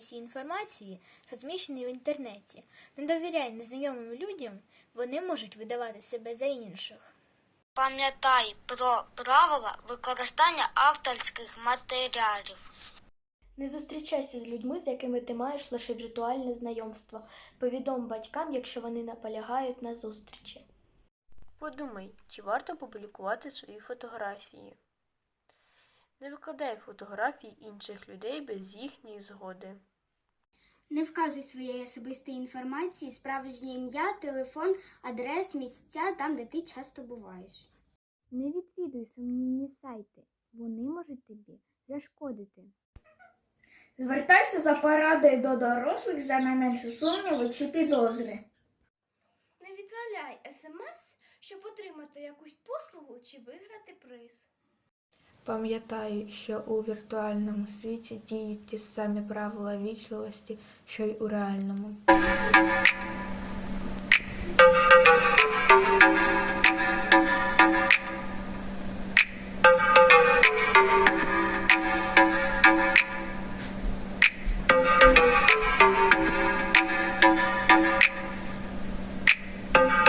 інформації, розміщеної в інтернеті. Не довіряй незнайомим людям, вони можуть видавати себе за інших. Пам'ятай про правила використання авторських матеріалів. Не зустрічайся з людьми, з якими ти маєш лише віртуальне знайомство. Повідом батькам, якщо вони наполягають на зустрічі. Подумай, чи варто публікувати свої фотографії. Не викладай фотографії інших людей без їхньої згоди. Не вказуй своєї особистої інформації, справжнє ім'я, телефон, адрес, місця там, де ти часто буваєш. Не відвідуй сумнівні сайти, вони можуть тобі зашкодити. Звертайся за порадою до дорослих за найменше сумніви чи підозри. Не відправляй смс, щоб отримати якусь послугу чи виграти приз. Пам'ятай, що у віртуальному світі діють ті самі правила вічливості, що й у реальному.